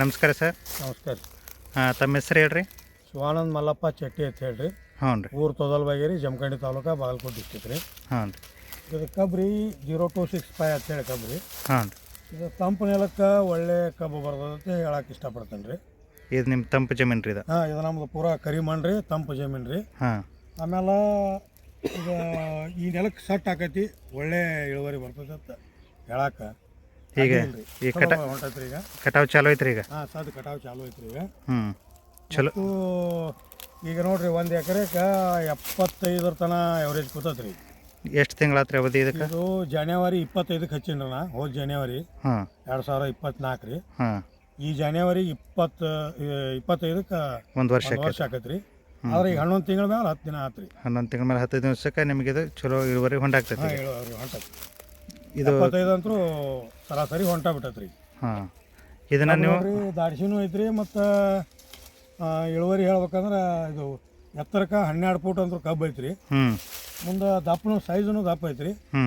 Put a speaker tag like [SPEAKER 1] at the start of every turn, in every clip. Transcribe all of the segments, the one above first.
[SPEAKER 1] ನಮಸ್ಕಾರ ಸರ್.
[SPEAKER 2] ನಮಸ್ಕಾರ.
[SPEAKER 1] ಹಾಂ ತಮ್ಮ ಹೆಸರು ಹೇಳ್ರಿ?
[SPEAKER 2] ಶಿವಾನಂದ್ ಮಲ್ಲಪ್ಪ ಚಟ್ಟಿ ಅಂತ ಹೇಳ್ರಿ.
[SPEAKER 1] ಹ್ಞೂ ರೀ.
[SPEAKER 2] ಊರು ತೊದಲ್ಬಾಗೇರಿ ಜಮಖಂಡಿ ತಾಲೂಕು ಬಾಗಲಕೋಟೆ ಡಿಸ್ಟಿಕ್ ರೀ.
[SPEAKER 1] ಹಾಂ ರೀ.
[SPEAKER 2] ಇದು ಕಬ್ರಿ ಜೀರೋ ಟು ಸಿಕ್ಸ್ ಫೈವ್ ಅಂತ ಹೇಳಿ ಕಬ್ರಿ.
[SPEAKER 1] ಹಾಂ ರೀ.
[SPEAKER 2] ಇದು ತಂಪು ನೆಲಕ್ಕೆ ಒಳ್ಳೆ ಕಬ್ಬು ಬರ್ತದಂತ ಹೇಳಕ್ಕೆ ಇಷ್ಟಪಡ್ತೇನೆ ರೀ.
[SPEAKER 1] ಇದು ನಿಮ್ಮ ತಂಪು ಜಮೀನು ರೀ ಇದು?
[SPEAKER 2] ಹಾಂ ಇದು ನಮ್ಮದು ಪೂರಾ ಕರಿ ಮಣ್ಣು ರೀ ತಂಪು ಜಮೀನು ರೀ.
[SPEAKER 1] ಹಾಂ.
[SPEAKER 2] ಆಮೇಲೆ ಈಗ ಈ ನೆಲಕ್ಕೆ ಸಟ್ ಆಕೈತಿ ಒಳ್ಳೆ ಇಳುವರಿ ಬರ್ತದೆ ಅಂತ ಹೇಳಕ್ಕೆ
[SPEAKER 1] ಈಗ ಕಟಾವ್ ಕಟ
[SPEAKER 2] ಹೊಂಟೈತ್ರಿ ಈಗ.
[SPEAKER 1] ಕಟಾವು ಚಾಲು ಐತ್ರಿ ಈಗ?
[SPEAKER 2] ಹಾಂ ಸದ್ ಕಟಾವು ಚಾಲು ಐತ್ರಿ ಈಗ.
[SPEAKER 1] ಹ್ಮ್. ಚಲೋ
[SPEAKER 2] ಮತ್ತು ಈಗ ನೋಡ್ರಿ ಒಂದು ಎಕರೆಗೆ ಎಪ್ಪತ್ತೈದರ ತನ ಎವರೇಜ್ ಕೂತೈತ್ರಿ
[SPEAKER 1] ಎಷ್ಟು ತಿಂಗಳಾತ್ರಿ ಅವಧಿ ಇದಕ್ಕೆ?
[SPEAKER 2] ಇದು ಜನವರಿ ಇಪ್ಪತ್ತೈದಕ್ಕೆ ಹಚ್ಚಿನ್ರಿ ನಾ ಹೋದ ಜನವರಿ
[SPEAKER 1] ಹಾಂ.
[SPEAKER 2] ಎರಡು ಸಾವಿರ ಇಪ್ಪತ್ನಾಲ್ಕು ರೀ
[SPEAKER 1] ಹಾಂ.
[SPEAKER 2] ಈ ಜನವರಿ ಇಪ್ಪತ್ತು ಇಪ್ಪತ್ತೈದಕ್ಕೆ
[SPEAKER 1] ಒಂದು
[SPEAKER 2] ಒಂದು
[SPEAKER 1] ವರ್ಷಕ್ಕೆ
[SPEAKER 2] ವರ್ಷ ಆಕೈತ್ರಿ. ಆದ್ರೆ ಈಗ ಹನ್ನೊಂದು ತಿಂಗಳ ಮೇಲೆ ಹತ್ತು ದಿನ ಆತ್ರಿ.
[SPEAKER 1] ಹನ್ನೊಂದು ತಿಂಗಳ ಮೇಲೆ ಹತ್ತು ದಿವಸಕ್ಕೆ ನಿಮಗೆ ಇದು ಚಲೋ ಇಳುವರಿ ಹೊಂಡಾಗ್ತೈತಿ
[SPEAKER 2] ಹಾಂ ಹೇಳೋರಿ ಹೊಂಟೈತಿ
[SPEAKER 1] ಇದು
[SPEAKER 2] ಅಂತೂ ಸರಾಸರಿ ಹೊಂಟ ಬಿಟ್ಟೈತ್ರಿ.
[SPEAKER 1] ಹಾಂ. ಇದನ್ನು ನೀವು
[SPEAKER 2] ನೋಡ್ರಿ ದಾಡ್ಸಿನೂ ಐತ್ರಿ ಮತ್ತು ಇಳುವರಿ ಹೇಳ್ಬೇಕಂದ್ರೆ ಇದು ಎತ್ತರಕ್ಕೆ ಹನ್ನೆರಡು ಫೂಟ್ ಅಂತೂ ಕಬ್ಬು ಐತ್ರಿ.
[SPEAKER 1] ಹ್ಞೂ
[SPEAKER 2] ಮುಂದೆ ದಪ್ಪನು ಸೈಜುನು ದಪ್ಪ ಐತ್ರಿ.
[SPEAKER 1] ಹ್ಞೂ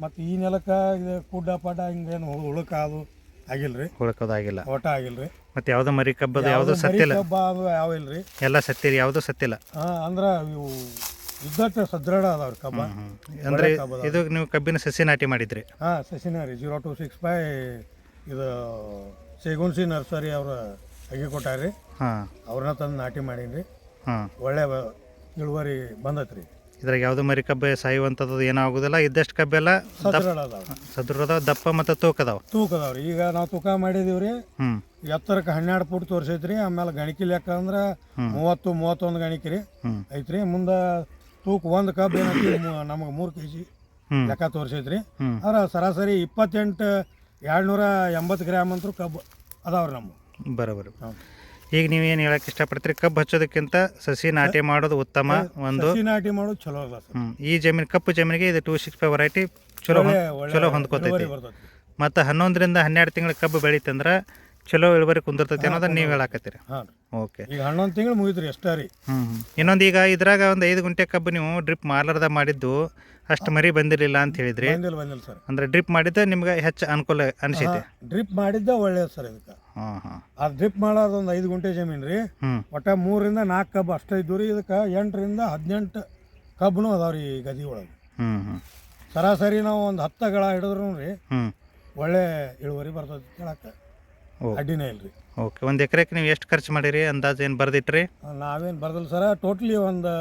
[SPEAKER 2] ಮತ್ತು ಈ ನೆಲಕ್ಕೆ ಇದು ಕುಡ್ಡ ಪಾಟ ಹಿಂಗೇನು ಉಳುಕ ಅದು ಆಗಿಲ್ರಿ.
[SPEAKER 1] ಆಗಿಲ್ಲ.
[SPEAKER 2] ಒಟ ಆಗಿಲ್ರಿ.
[SPEAKER 1] ಮತ್ತು ಯಾವುದೋ ಮರಿ ಕಬ್ಬದ ಯಾವುದೂ ಸತ್ತಿಲ್ಲ.
[SPEAKER 2] ಕಬ್ಬ ಅದು ಯಾವ ಇಲ್ರಿ.
[SPEAKER 1] ಎಲ್ಲ ಸತ್ತಿರಿ ಯಾವುದು ಸತ್ತಿಲ್ಲ.
[SPEAKER 2] ಹಾಂ ಅಂದ್ರ ಇವು ಇದ್ದಟ್ಟು ಸದೃಢ ಅದಾವ್ರಿ ಕಬ್ಬ.
[SPEAKER 1] ಅಂದ್ರೆ
[SPEAKER 2] ಕಬ್ಬ್.
[SPEAKER 1] ಇದು ನೀವು ಕಬ್ಬಿನ ಸಸಿ ನಾಟಿ ಮಾಡಿದ್ರಿ?
[SPEAKER 2] ಹಾ ಸಸಿನ ರೀ ಜೀರೋ ಟು ಸಿಕ್ಸ್ ಬೈ ಇದು ಸೇಗುನ್ಸಿ ನರ್ಸರಿ ಅವ್ರ ಅಗಿ ಕೊಟ್ಟಾರ್ರಿ.
[SPEAKER 1] ಹಾಂ.
[SPEAKER 2] ಅವ್ರನ್ನ ತಂದು ನಾಟಿ ಮಾಡೀನಿ
[SPEAKER 1] ಹಾಂ.
[SPEAKER 2] ಒಳ್ಳೆ ಬ- ಇಳುವರಿ ಬಂದತ್ರಿ.
[SPEAKER 1] ಇದ್ರಾಗ ಯಾವುದೋ ಮರಿ ಕಬ್ಬೆ ಸಾಯುವಂಥದ್ದು ಏನೂ ಆಗೋದಿಲ್ಲ ಇದ್ದಷ್ಟು ಕಬ್ಬೆಲ್ಲ
[SPEAKER 2] ಸದೃಢ ಅದಾವ.
[SPEAKER 1] ಸದೃಢ ದಪ್ಪ ಮತ್ತು ತೂಕ ಅದಾವ.
[SPEAKER 2] ತೂಕ ಅದಾವ್ರಿ ಈಗ ನಾವು ತೂಕ ಮಾಡಿದೀವ್ರಿ.
[SPEAKER 1] ಹ್ಞೂ
[SPEAKER 2] ಎತ್ತರಕ್ಕೆ ಹನ್ನೆರಡು ಫುಟ್ ತೋರಿಸೈತ್ರಿ. ಆಮೇಲೆ ಗಣಿಕೆ ಲೆಕ್ಕ ಅಂದ್ರೆ ಮೂವತ್ತು ಮೂವತ್ತೊಂದು ಗಣಿಕೆ ರೀ.
[SPEAKER 1] ಹ್ಞೂ
[SPEAKER 2] ಐತ್ರಿ. ಮುಂದೆ ತೂಕ ಒಂದು ಕಬ್ಬು ಏನೈತಿ ನಮಗೆ ಮೂರು ಕೆ ಜಿ ಲೆಕ್ಕ ತೋರಿಸೈತ್ರಿ. ಆದ್ರೆ ಸರಾಸರಿ ಇಪ್ಪತ್ತೆಂಟು ಎರಡ್ನೂರ ಎಂಬತ್ತು ಗ್ರಾಮ್ ಅಂತೂ ಕಬ್ಬು ಅದಾವ್ರಿ ನಮ್ಮ
[SPEAKER 1] ಬರೋಬರು. ಈಗ ನೀವೇನು ಹೇಳಕ್ ಇಷ್ಟಪಡ್ತೀರಿ? ಕಬ್ಬು ಹಚ್ಚೋದಕ್ಕಿಂತ ಸಸಿ ನಾಟಿ ಮಾಡೋದು ಉತ್ತಮ ಒಂದು
[SPEAKER 2] ಸಸಿ ನಾಟಿ ಮಾಡೋದು ಚಲೋ ಅದ ಸರ್?
[SPEAKER 1] ಹ್ಞೂ ಈ ಜಮೀನು ಕಪ್ಪು ಜಮೀನಿಗೆ ಇದು ಟೂ ಸಿಕ್ಸ್ ಫೈವ್ ವೆರೈಟಿ ಚಲೋ ಹೊಂದ್-
[SPEAKER 2] ಒಳ್ಳೆ- ಒಳ್ಳೆ
[SPEAKER 1] ಚಲೋ ಹೊಂದ್ಕೋತೈತಿ.
[SPEAKER 2] ಇಳುವರಿ ಬರ್ತೈತಿ
[SPEAKER 1] ಮತ್ತು ಹನ್ನೊಂದರಿಂದ ಹನ್ನೆರಡು ತಿಂಗಳ ಕಬ್ಬು ಬೆಳೀತಂದ್ರೆ ಚಲೋ ಇಳುವರಿ ಕುಂದಿರ್ತೈತಿ ಅನ್ನೋದನ್ನ ನೀವು ಹೇಳಾಕತ್ತೀರಿ.
[SPEAKER 2] ಹಾಂ
[SPEAKER 1] ಓಕೆ.
[SPEAKER 2] ಈಗ ಹನ್ನೊಂದು ತಿಂಗಳು ಮುಗಿದ್ರಿ ಅಷ್ಟೇ ರೀ.
[SPEAKER 1] ಹ್ಞೂ ಇನ್ನೊಂದು ಈಗ ಇದ್ರಾಗ ಒಂದು ಐದು ಗುಂಟೆ ಕಬ್ಬು ನೀವು ಡ್ರಿಪ್ ಮಾರ್ಲಾರ್ದ ಮಾಡಿದ್ದು ಅಷ್ಟು ಮರಿ ಬಂದಿರಲಿಲ್ಲ ಅಂತ ಹೇಳಿದ್ರಿ.
[SPEAKER 2] ಬಂದಿಲ್ಲ ಬಂದಿಲ್ಲ ಸರ್.
[SPEAKER 1] ಅಂದ್ರೆ ಡ್ರಿಪ್ ಮಾಡಿದ್ದ ನಿಮ್ಗೆ ಹೆಚ್ಚು ಅನುಕೂಲ ಅನಿಸೈತಿ.
[SPEAKER 2] ಡ್ರಿಪ್ ಮಾಡಿದ್ದ ಒಳ್ಳೇದು ಸರ್ ಇದಕ್ಕೆ.
[SPEAKER 1] ಹಾಂ ಹಾಂ.
[SPEAKER 2] ಆ ಡ್ರಿಪ್ ಮಾಡೋದು ಒಂದು ಐದು ಗುಂಟೆ ಜಮೀನು ರೀ.
[SPEAKER 1] ಹ್ಞೂ
[SPEAKER 2] ಒಟ್ಟ ಮೂರರಿಂದ ನಾಲ್ಕು ಕಬ್ಬು ಅಷ್ಟೇ ಇದ್ದು ರೀ. ಇದಕ್ಕೆ ಎಂಟರಿಂದ ಹದಿನೆಂಟು ಕಬ್ಬನು ಅದಾವ ರೀ ಗದಿ ಒಳಗೆ.
[SPEAKER 1] ಹ್ಞೂ ಹ್ಞೂ
[SPEAKER 2] ಸರಾಸರಿ ನಾವು ಒಂದು ಹತ್ತು ಗಳ ಹಿಡಿದ್ರು ರೀ
[SPEAKER 1] ಹ್ಞೂ
[SPEAKER 2] ಒಳ್ಳೆ ಇಳುವರಿ ಬರ್ತೈತಿ ಕೇಳಕ್ಕೆ ಅಡ್ಡಿನೇ ಇಲ್ರಿ
[SPEAKER 1] ಓಕೆ ಒಂದು ಎಕರೆಗೆ ನೀವು ಎಷ್ಟು ಖರ್ಚು ಮಾಡಿರಿ? ಅಂದಾಜು ಏನು ಬರ್ದಿಟ್ರಿ?
[SPEAKER 2] ನಾವೇನು ಬರ್ದಿಲ್ಲ ಸರ. ಟೋಟ್ಲಿ ಒಂದು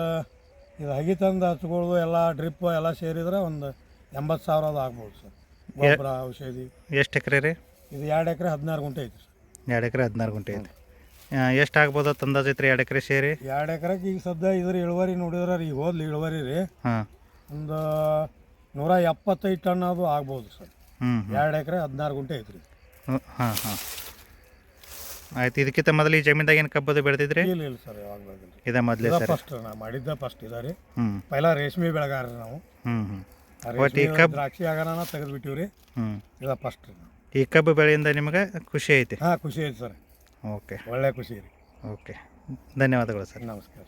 [SPEAKER 2] ಇದು ಹಗಿ ತಂದು ಹಚ್ಕೊಳ್ಳೋದು ಎಲ್ಲ ಡ್ರಿಪ್ ಎಲ್ಲ ಸೇರಿದ್ರೆ ಒಂದು ಎಂಬತ್ತು ಸಾವಿರ ಅದು ಆಗ್ಬೋದು ಸರ್. ಗೊಬ್ಬರ ಔಷಧಿ.
[SPEAKER 1] ಎಷ್ಟು ಎಕರೆ ರೀ?
[SPEAKER 2] ಇದು ಎರಡು ಎಕರೆ ಹದಿನಾರು ಗುಂಟೆ ಐತಿ ಸರ್.
[SPEAKER 1] ಎರಡು ಎಕರೆ ಹದಿನಾರು ಗುಂಟೆ ಐತಿ ಎಷ್ಟು ಆಗ್ಬೋದು ಅಂತ ಅಂದಾಜು ಐತ್ರಿ ಎರಡು ಎಕರೆ ಸೇರಿ?
[SPEAKER 2] ಎರಡು ಎಕರೆಗೆ ಈಗ ಸದ್ಯ ಇದ್ರ ಇಳುವರಿ ನೋಡಿದ್ರೆ ಈಗ ಹೋದ್ಲಿ ಇಳುವರಿ ರೀ.
[SPEAKER 1] ಹಾಂ.
[SPEAKER 2] ಒಂದು ನೂರ ಎಪ್ಪತ್ತೈದು ಟನ್ ಅದು ಆಗ್ಬೋದು ಸರ್.
[SPEAKER 1] ಹ್ಞೂ
[SPEAKER 2] ಎರಡು ಎಕರೆ ಹದಿನಾರು ಗುಂಟೆ ಐತ್ರಿ.
[SPEAKER 1] ಹಾಂ ಹಾಂ. ಆಯ್ತು ಇದಕ್ಕಿಂತ ಮೊದಲು ಈ ಜಮೀನ್ದಾಗ ಏನು ಕಬ್ಬದು ಬೆಳೆದಿದ್ರಿ?
[SPEAKER 2] ಇಲ್ಲ ಇಲ್ಲ ಸರ್ ಯಾವಾಗ ಬೆಳೆದಿಲ್ಲ.
[SPEAKER 1] ಇದೇ ಮೊದಲೇ ಸರ್.
[SPEAKER 2] ಫಸ್ಟ್ ನಾ ಮಾಡಿದ್ದ ಫಸ್ಟ್ ಇದ ರೀ.
[SPEAKER 1] ಹ್ಞೂ
[SPEAKER 2] ಪೈಲ ರೇಷ್ಮೆ ಬೆಳೆಗಾರ ರೀ ನಾವು.
[SPEAKER 1] ಹ್ಞೂ ಹ್ಞೂ
[SPEAKER 2] ಆ
[SPEAKER 1] ಒಟ್ಟು ಈ ಕಬ್ಬು
[SPEAKER 2] ದ್ರಾಕ್ಷಿ ಆಗಾರನ ತೆಗೆದು ಬಿಟ್ಟಿವ್ರಿ
[SPEAKER 1] ಹ್ಞೂ
[SPEAKER 2] ಇದ ಫಸ್ಟ್
[SPEAKER 1] ಈ ಕಬ್ಬು ಬೆಳೆಯಿಂದ ನಿಮಗೆ ಖುಷಿ ಐತಿ?
[SPEAKER 2] ಹಾಂ ಖುಷಿ ಐತಿ ಸರ್.
[SPEAKER 1] ಓಕೆ.
[SPEAKER 2] ಒಳ್ಳೆ ಖುಷಿ ರೀ.
[SPEAKER 1] ಓಕೆ. ಧನ್ಯವಾದಗಳು ಸರ್.
[SPEAKER 2] ನಮಸ್ಕಾರ